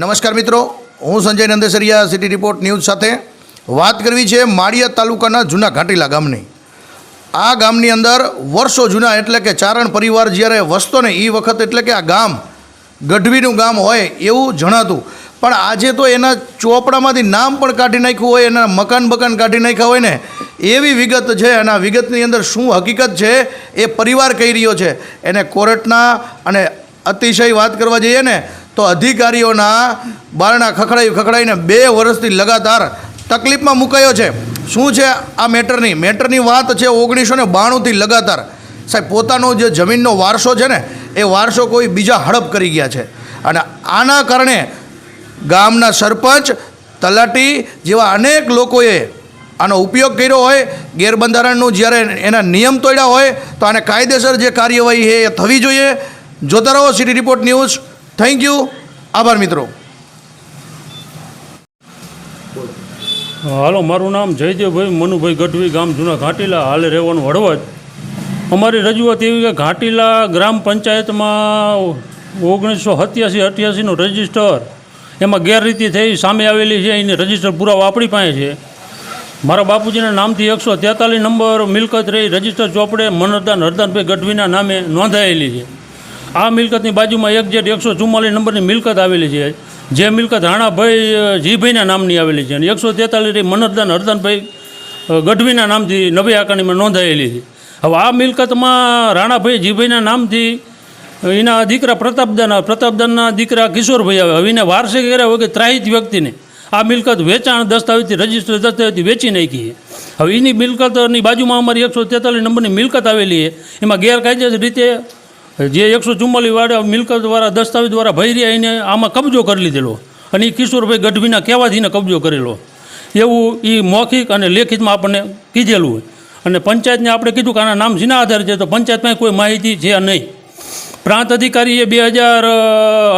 નમસ્કાર મિત્રો, હું Sanjay Nandesariya city report news સાથે વાત કરવી છે માળિયા તાલુકાના જૂના ઘાટીલા ગામની. આ ગામની અંદર વર્ષો જૂના એટલે કે ચારણ પરિવાર જ્યારે વસતો ને એ વખત એટલે કે આ ગામ, ગઢવીનું ગામ હોય એવું જણાતું. પણ આજે તો એના ચોપડામાંથી નામ પણ કાઢી નાખ્યું હોય, એના મકાન બકાન કાઢી નાખ્યા હોય ને, એવી વિગત છે અને આ વિગતની અંદર શું હકીકત છે એ પરિવાર કહી રહ્યો છે. એને કોર્ટના અને અતિશય વાત કરવા જઈએ ને તો અધિકારીઓના બારણા ખખડાઈ ખખડાઈને બે વર્ષથી લગાતાર તકલીફમાં મુકાયો છે. શું છે આ મેટરની? મેટરની વાત છે ઓગણીસો ને બાણુંથી લગાતાર. સાહેબ, પોતાનો જે જમીનનો વારસો છે ને, એ વારસો કોઈ બીજા હડપ કરી ગયા છે. અને આના કારણે ગામના સરપંચ, તલાટી જેવા અનેક લોકોએ આનો ઉપયોગ કર્યો હોય, ગેરબંધારણનું જ્યારે એના નિયમ તોડ્યા હોય, તો આને કાયદેસર જે કાર્યવાહી છે એ થવી જોઈએ. જોતા રહો, city report news. Thank you. આભાર મિત્રો. હાલો, મારું નામ જયદેવભાઈ, મનુભાઈ ગઢવી, ગામ જૂના ઘાટીલા. હાલે રહેવાનું હળવદ. અમારી રજૂઆત એવી કે ઘાટીલા ગ્રામ પંચાયતમાં ઓગણીસો સત્યાસી, અઠ્યાસીનું રજિસ્ટર એમાં ગેરરીતિ થઈ, સામે આવેલી છે, એની રજિસ્ટર પુરાવા આપણી પાસે છે. મારા બાપુજીના નામથી એકસો તેતાલીસ નંબર મિલકત રહી, રજિસ્ટર ચોપડે મનરદાન હરદાનભાઈ ગઢવીના નામે નોંધાયેલી છે. આ મિલકતની બાજુમાં એક જેટ એકસો ચુમ્માલીસ નંબરની મિલકત આવેલી છે. જે મિલકત રાણાભાઈ જીભાઈના નામની આવેલી છે અને એકસો તેતાલીસ મનરદાન હરદાનભાઈ ગઢવીના નામથી નવી આકારણીમાં નોંધાયેલી છે. હવે આ મિલકતમાં રાણાભાઈ, જીભાઈના નામથી એના દીકરા પ્રતાપદાન, પ્રતાપદાનના દીકરા કિશોરભાઈ આવે. હવે એને વાર્ષિક કર્યા હોય કે ત્રાહિત વ્યક્તિને આ મિલકત વેચાણ દસ્તાવેજથી રજિસ્ટર દસ્તાવેજથી વેચી નાખી હવે એની મિલકતની બાજુમાં અમારી એકસો તેતાલીસ નંબરની મિલકત આવેલી છે. એમાં ગેરકાયદેસર રીતે જે એકસો ચુમ્માલીસ વાળા મિલકતવાળા દસ્તાવેજ દ્વારા ભરી રહ્યા એને આમાં કબજો કરી લીધેલો. અને એ કિશોરભાઈ ગઢવીના કહેવાથી કબજો કરેલો. એવું એ મૌખિક અને લેખિતમાં આપણને કીધેલું હોય. અને પંચાયતને આપણે કીધું કે આના નામ જેના આધારે છે, તો પંચાયતમાં કોઈ માહિતી છે નહીં. પ્રાંત અધિકારીએ બે હજાર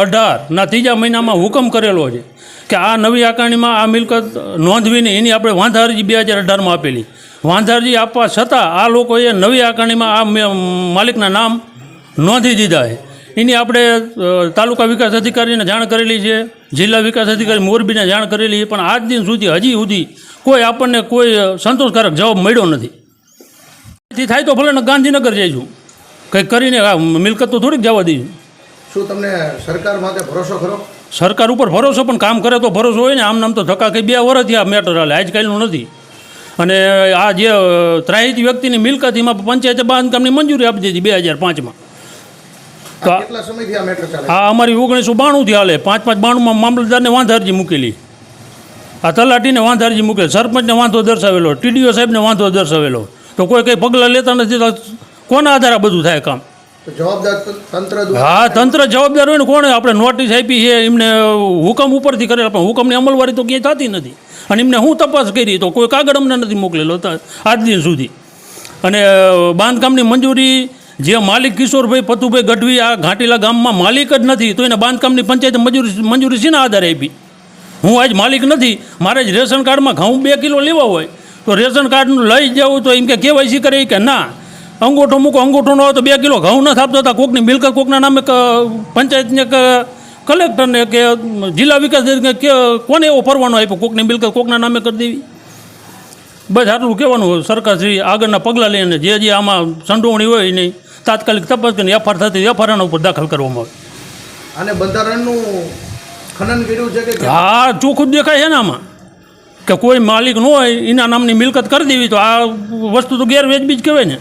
અઢારના ત્રીજા મહિનામાં હુકમ કરેલો છે કે આ નવી આકારણીમાં આ મિલકત નોંધવીને એની આપણે વાંધા અરજી બે હજાર અઢારમાં આપેલી. વાંધા અરજી આપવા છતાં આ લોકોએ નવી આકારણીમાં આ માલિકના નામ નોંધી દીધા છે. એની આપણે તાલુકા વિકાસ અધિકારીને જાણ કરેલી છે જિલ્લા વિકાસ અધિકારી મોરબીને જાણ કરેલી છે પણ આજ દિન સુધી હજી સુધી કોઈ આપણને કોઈ સંતોષકારક જવાબ મળ્યો નથી. થાય તો ભલે ગાંધીનગર જઈશું. કંઈક કરીને આ મિલકત તો થોડીક જવા દઈશું. શું તમને સરકાર માટે ભરોસો ખરો? સરકાર ઉપર ભરોસો પણ કામ કરે તો ભરોસો હોય ને આમ નામ તો ધક્કા કંઈ બે વર્ષથી આ મેટર હાલે આજકાલનું નથી. અને આ જે ત્રાહિત વ્યક્તિની મિલકત એમાં પંચાયતે બાંધકામની મંજૂરી આપી દીધી બે હજાર પાંચમાં. તો આ અમારી ઓગણીસો બાણુંથી હાલે. પાંચ પાંચ બાણુંમાં મામલતદારને વાંધા અરજી મૂકેલી. આ તલાટીને વાંધા અરજી મૂકેલી. સરપંચને વાંધો દર્શાવેલો. ટીડીઓ સાહેબને વાંધો દર્શાવેલો. તો કોઈ કંઈ પગલાં લેતા નથી તો કોના આધારે બધું થાય કામ? જવાબદાર તંત્ર હા તંત્ર જવાબદાર હોય ને કોણે? આપણે નોટિસ આપી છે એમને હુકમ ઉપરથી કરેલા પણ હુકમની અમલવારી તો ક્યાંય થતી નથી. અને એમને હું તપાસ કરી તો કોઈ કાગળ અમને નથી મોકલેલો આજ દિન સુધી. અને બાંધકામની મંજૂરી જે માલિક કિશોરભાઈ પતુભાઈ ગઢવી આ ઘાટીલા ગામમાં માલિક જ નથી, તો એને બાંધકામની પંચાયત મંજૂરી મંજૂરી શેના આધારે આપી? હું આજ માલિક નથી, મારે જ રેશન કાર્ડમાં ઘઉં બે કિલો લેવા હોય, તો રેશન કાર્ડનું લઈ જવું તો એમ કે કેવાયસી કરે કે ના. અંગૂઠો મૂકો, અંગૂઠો ન હોય તો બે કિલો ઘઉં નથી આપતો હતા, કોકની મિલકત, કોકના નામે પંચાયતને કલેક્ટરને કે જિલ્લા વિકાસ કે કોને એવો ફરવાનો આપ્યો, કોકની મિલકત, કોકના નામે કરી દેવી? બસ આટલું કહેવાનું સરકારશ્રી આગળના પગલાં લઈને જે જે આમાં સંડોવણી હોય એની તાત્કાલિક તપાસ કરીને એફઆર થતી એફઆરઆના ઉપર દાખલ કરવામાં આવે. અને બંધારણનું ખનન કર્યું છે કે હા ચોખ્ખું દેખાય છે ને આમાં. કે કોઈ માલિક ન હોય એના નામની મિલકત કરી દેવી તો આ વસ્તુ તો ગેરવેજબી જ કહેવાય ને.